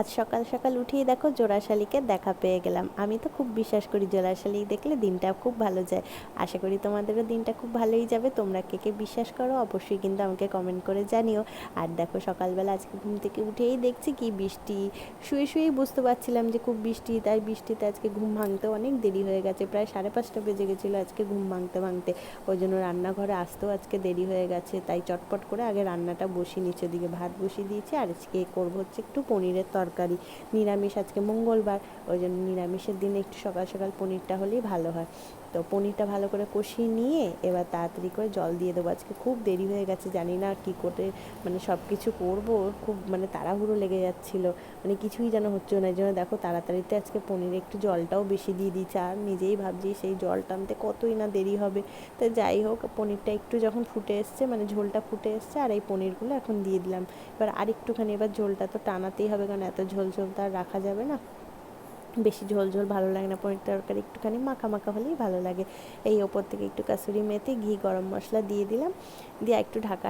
আজ সকাল সকাল উঠেই দেখো জোড়াশালিকে দেখা পেয়ে গেলাম। আমি তো খুব বিশ্বাস করি জোড়াশালি দেখলে দিনটা খুব ভালো যায়। আশা করি তোমাদেরও দিনটা খুব ভালোই যাবে। তোমরা কে কে বিশ্বাস করো অবশ্যই কিন্তু আমাকে কমেন্ট করে জানিও। আর দেখো সকালবেলা আজকে ঘুম থেকে উঠেই দেখছি কি বৃষ্টি। শুয়ে শুয়েই বুঝতে পারছিলাম যে খুব বৃষ্টি, তাই বৃষ্টিতে আজকে ঘুম ভাঙতে অনেক দেরি হয়ে গেছে। প্রায় সাড়ে পাঁচটা বেজে গেছিল আজকে ঘুম ভাঙতে ভাঙতে। ওই জন্য রান্নাঘরে আসতেও আজকে দেরি হয়ে গেছে। তাই চটপট করে আগে রান্নাটা বসিয়ে নিচ্ছে দিকে ভাত বসিয়ে দিয়েছি। আর আজকে করব হচ্ছে একটু পনিরের তরকারি। নিরামিষ আজকে মঙ্গলবার ওই জন্য নিরামিষের দিনে একটু সকাল সকাল পনিরটা হলেই ভালো হয়। তো পনিরটা ভালো করে কষিয়ে নিয়ে এবার তাড়াতাড়ি করে জল দিয়ে দেবো। আজকে খুব দেরি হয়ে গেছে, জানি না কী করে মানে সব কিছু করব। খুব মানে তাড়াহুড়ো লেগে যাচ্ছিল মানে কিছুই যেন হচ্ছে না। এই জন্য দেখো তাড়াতাড়িতে আজকে পনিরে একটু জলটাও বেশি দিয়ে দিচ্ছে আর নিজেই ভাবছি সেই জল টানতে কতই না দেরি হবে। তো যাই হোক, পনিরটা একটু যখন ফুটে এসছে মানে ঝোলটা ফুটে এসছে, আর এই পনিরগুলো এখন দিয়ে দিলাম। এবার আরেকটুখানি, এবার ঝোলটা তো টানাতেই হবে, কারণ এত ঝোল ঝোল তো আর রাখা যাবে না। বেশি ঝোল ঝোল ভালো লাগে না, পনির তরকারি একটুখানি মাখা মাখা হলেই ভালো লাগে। এই ওপর থেকে একটু কাসুরি মেথি, ঘি, গরম মশলা দিয়ে দিলাম। দিয়ে একটু ঢাকা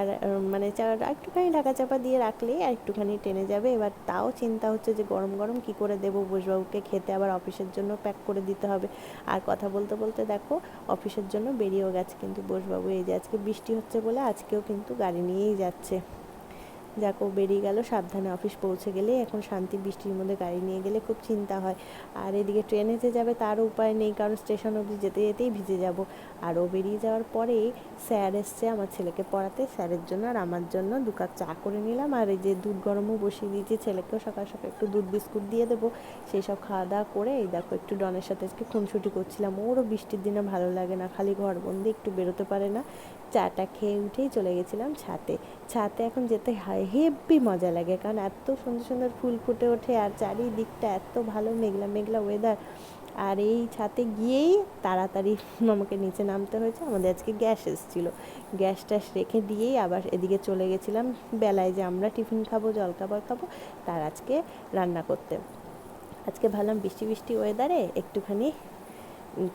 মানে একটুখানি ঢাকা চাপা দিয়ে রাখলেই আর একটুখানি টেনে যাবে। এবার তাও চিন্তা হচ্ছে যে গরম গরম কি করে দেবো? বসবাবুকে খেতে আবার অফিসের জন্য প্যাক করে দিতে হবে। আর কথা বলতে বলতে দেখো, অফিসের জন্য বেরিয়েও গেছে কিন্তু বসবাবু। এই যে আজকে বৃষ্টি হচ্ছে বলে আজকেও কিন্তু গাড়ি নিয়েই যাচ্ছে। যাক ও বেরিয়ে গেল, সাবধানে অফিস পৌঁছে গেলে, এখন শান্তি বৃষ্টির মধ্যে গাড়ি নিয়ে গেলে খুব চিন্তা হয়। আর এদিকে ট্রেনে যে যাবে, তারও উপায় নেই, কারণ স্টেশন অবধি যেতে যেতেই ভিজে যাব। আর ও বেরিয়ে যাওয়ার পরে স্যার এসছে আমার ছেলেকে পড়াতে, স্যারের জন্য আর আমার জন্য দু কাপ চা করে নিলাম। আর এই যে দুধ গরমও বসিয়ে দিয়েছি ছেলেকেও, সকাল সকাল একটু দুধ বিস্কুট দিয়ে দেবো। সেই সব খাওয়া দাওয়া করে এই দেখো, একটু ডনের সাথে আজকে খুনসুটি করছিলাম। ওরও বৃষ্টির দিনে ভালো লাগে না, খালি ঘরবন্দি একটু বেরোতে পারে না। চাটা খেয়ে উঠেই চলে গেছিলাম ছাতে ছাতে এখন যেতে হয় হেভি মজা লাগে, কারণ এত সুন্দর সুন্দর ফুল ফুটে ওঠে আর চারিদিকটা এত ভালো মেঘলা মেঘলা ওয়েদার আর এই ছাতে গিয়েই তাড়াতাড়ি আমাকে নিচে নামতে হয়েছে, আমাদের আজকে গ্যাস এসেছিল। গ্যাস ট্যাস রেখে দিয়েই আবার এদিকে চলে গেছিলাম, বেলায় যে আমরা টিফিন খাব জলখাবার খাব, তার আজকে রান্না করতে। আজকে ভাবলাম বৃষ্টি বৃষ্টি ওয়েদারে একটুখানি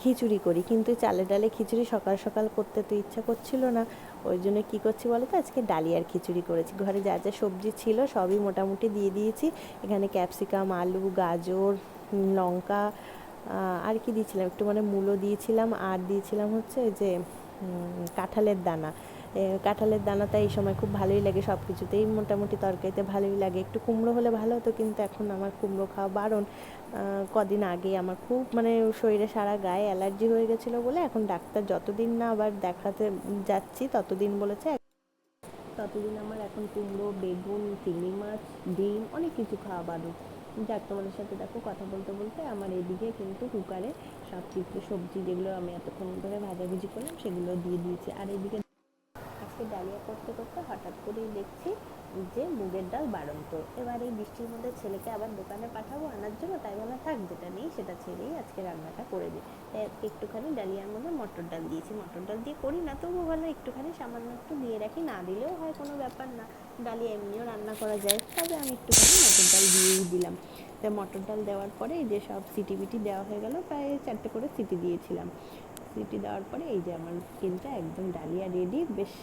খিচুড়ি করি। কিন্তু চালে ডালে খিচুড়ি সকাল সকাল করতে তো ইচ্ছা করছিল না। ওই জন্য কী করছি বলো তো? আজকে ডালিয়ার খিচুড়ি করেছি। ঘরে যা যা সবজি ছিল সবই মোটামুটি দিয়ে দিয়েছি। এখানে ক্যাপসিকাম, আলু, গাজর, লঙ্কা আর কি দিয়েছিলাম? একটু মানে মূলো দিয়েছিলাম। আর দিয়েছিলাম হচ্ছে যে কাঁঠালের দানা। কাঁঠালের দানাটা এই সময় খুব ভালোই লাগে সব কিছুতেই মোটামুটি তরকারিতে ভালোই লাগে। একটু কুমড়ো হলে ভালো হতো, কিন্তু এখন আমার কুমড়ো খাওয়া বারণ। কদিন আগে আমার খুব মানে শরীরে সারা গায়ে অ্যালার্জি হয়ে গেছিল বলে এখন ডাক্তার যতদিন না আবার দেখাতে যাচ্ছি, ততদিন বলেছে। ততদিন আমার এখন কুমড়ো, বেগুন, চিংড়ি মাছ, ডিম অনেক কিছু খাওয়া বারণ। যাক, তোমাদের সাথে দেখো কথা বলতে বলতে আমার এদিকে কিন্তু কুকারে সব কিছু সবজি যেগুলো আমি এতক্ষণ ধরে ভাজাভুজি করলাম, সেগুলো দিয়ে দিয়েছি। আর এদিকে আজকে ডালিয়া করতে করতে হঠাৎ করেই দেখছি যে মুগের ডাল বাড়ন্ত। এবার এই বৃষ্টির মধ্যে ছেলেকে আবার দোকানে পাঠাবো, আনার জন্য তাই বলা, থাক, যেটা নেই সেটা ছেড়েই আজকে রান্নাটা করে দিই তাই আজকে একটুখানি ডালিয়ার মধ্যে মটর ডাল দিয়েছি। মটর ডাল দিয়ে করি না তবু ভালো, একটুখানি সামান্য একটু দিয়ে রাখি, না দিলেও হয় কোনো ব্যাপার না। ডালিয়া এমনিও রান্না করা যায়, তবে আমি একটুখানি মটর ডাল দিয়েই দিলাম। তাই মটর ডাল দেওয়ার পরে যে সব সিটি বিটি দেওয়া হয়ে গেল, প্রায় চারটে করে সিটি দিয়েছিলাম। সিটি দেওয়ার পরে এই যে আমার স্কিনটা একদম ডালিয়া রেডি, বেশ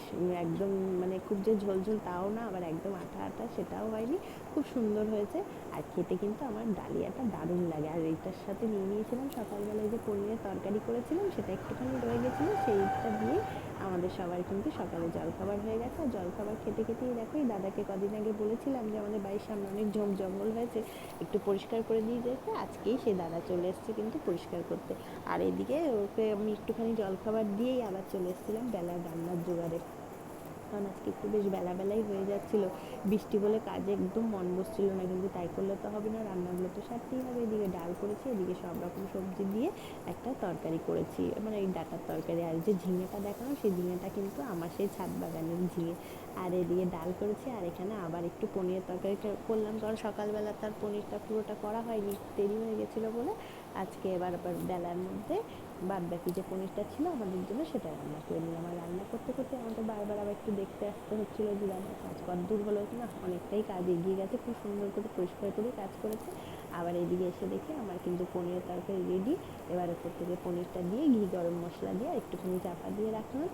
একদম মানে খুব যে ঝোল ঝোল তাও না, আবার একদম আঠা আঠা সেটাও হয়নি, খুব সুন্দর হয়েছে। আর খেতে কিন্তু আমার ডালিয়াটা দারুণ লাগে। আর এইটার সাথে নিয়ে নিয়েছিলাম সকালবেলায় যে পনিরের তরকারি করেছিলাম, সেটা একটুখানি রয়ে গেছিল, সেইটা দিয়ে আমাদের সবার কিন্তু সকালে জলখাবার হয়ে গেছে। আর জলখাবার খেতে খেতেই দেখো, এই দাদাকে কদিন আগে বলেছিলাম যে আমাদের বাড়ির সামনে অনেক ঝোপ জঙ্গল হয়েছে, একটু পরিষ্কার করে দিয়ে যেতে। আজকেই সে দাদা চলে এসছে কিন্তু পরিষ্কার করতে। আর এদিকে ওকে আমি একটুখানি জলখাবার দিয়েই আবার চলে এসেছিলাম বেলার রান্নার জোগাড়ে। কারণ আজকে একটু বেশ বেলাবেলাই হয়ে যাচ্ছিল। বৃষ্টি বলে কাজে একদম মন বসছিল না, কিন্তু তাই করলে তো হবে না, রান্নাগুলো তো সারতেই হবে। এদিকে ডাল করেছি, এদিকে সব রকম সবজি দিয়ে একটা তরকারি করেছি। মানে এই ডাটার তরকারি আর যে ঝিঙেটা দেখানো সেই ঝিঙেটা কিন্তু আমার সেই ছাদ বাগানের ঝিঙে। আর এদিকে ডাল করেছি, আর এখানে আবার একটু পনিরের তরকারি করলাম, কারণ সকালবেলা তার পনিরটা পুরোটা করা হয়নি, দেরি হয়ে গেছিল বলে আজকে এবার আবার বেলার মধ্যে বাদ বাকি যে পনিরটা ছিল আমাদের জন্য সেটা রান্না করে নিলাম। আর রান্না করতে করতে আমাকে বারবার আবার একটু দেখতে আসতে হচ্ছিল যে রান্না কাজ কদ্দূর হলো কি না অনেকটাই কাজ এগিয়ে গেছে, খুব সুন্দর করে পরিষ্কার করে কাজ করেছে। আবার এদিকে এসে দেখে আমার কিন্তু পনিরের তরকারি রেডি এবার ওপর থেকে পনিরটা দিয়ে ঘি, গরম মশলা দিয়ে একটুখানি চাপা দিয়ে রাখলাম।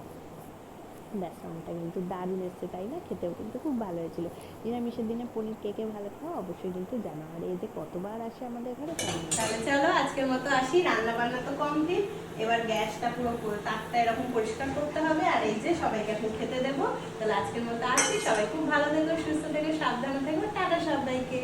ব্যাস আমটা কিন্তু দারুণ এসছে, তাই না? খেতেও কিন্তু খুব ভালো হয়েছিল। নিরামিষের দিনে পনির কে কে ভালো খাওয়া অবশ্যই কিন্তু জানো। আর এই যে কতবার আসে আমাদের ঘরে তাহলে চলো আজকের মতো আসি রান্না বান্না তো কমপ্লিট এবার গ্যাসটা পুরো পুরো তাকটা এরকম পরিষ্কার করতে হবে, আর এই যে সবাইকে এখন খেতে দেবো। তাহলে আজকের মতো আসি। সবাই খুব ভালো থেকো, সুস্থ থেকো, সাবধানে থেকো। টাটা সবাইকে।